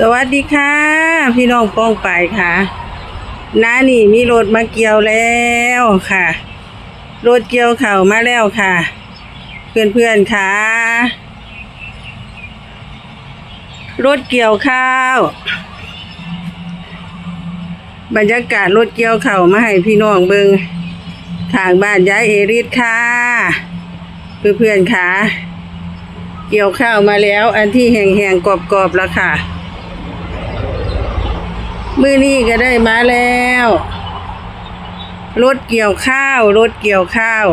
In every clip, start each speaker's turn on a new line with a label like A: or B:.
A: สวัสดีค่ะ พี่น้องป้องไปค่ะน้านี่มีรถมาเกี่ยวแล้วค่ะ รถเกี่ยวเข่าวมาแล้วค่ะ เพื่อนๆค่ะ รถเกี่ยวข้าวบรรยากาศรถเกี่ยวเข่าวมาให้พี่น้องเบิงทางบ้านย้ายเอริสค่ะ เพื่อนๆค่ะ เกี่ยวข้าวมาแล้ว อันที่แห้งๆกรอบๆแล้วค่ะ มือนี้ก็ได้มาแล้วรถเกี่ยวข้าวรถเกี่ยวข้าว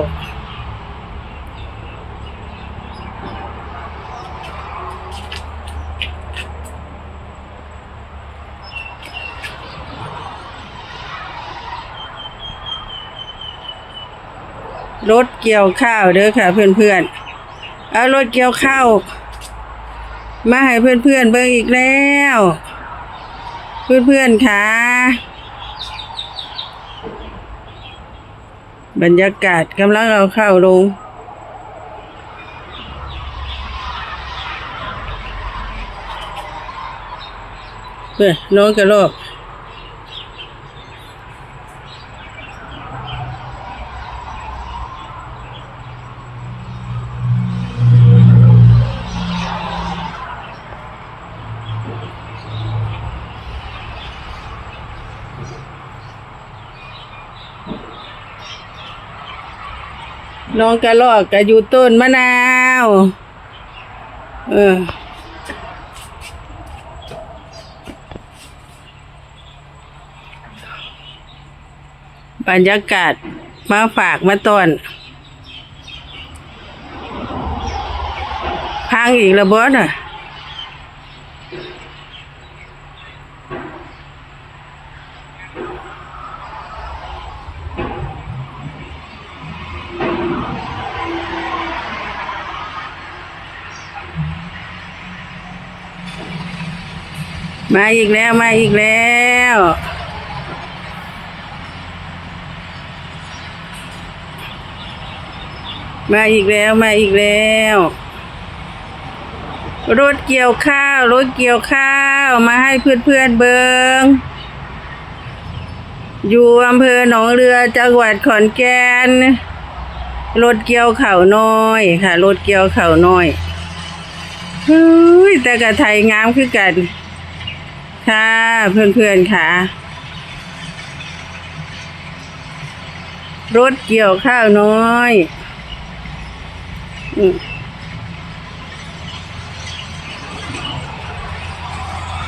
A: รถเกี่ยวข้าวเด้อค่ะเพื่อนๆ เอารถเกี่ยวข้าว มาให้เพื่อนๆเบิ่งอีกแล้ว เพื่อนๆค่ะบรรยากาศกำลังเอาเข้าลง เพื่อน้องกระโลก น้องกระลอกกะอยู่ต้นมะนาว เออ บรรยากาศมาฝากมาต้นพังอีกแล้วบอสอะ มาอีกแล้วมาอีกแล้วมาอีกแล้วมาอีกแล้ว รถเกี่ยวข้าวรถเกี่ยวข้าวมาให้เพื่อนๆเบิงอยู่อำเภอหนองเรือจังหวัดขอนแก่นรถเกี่ยวเข้าน้อยค่ะรถเกี่ยวเข้าน้อยเฮ้ยแต่กะไทยงามคือกัน ค่ะ เพื่อนๆค่ะ รถเกี่ยวข้าวน้อย อืม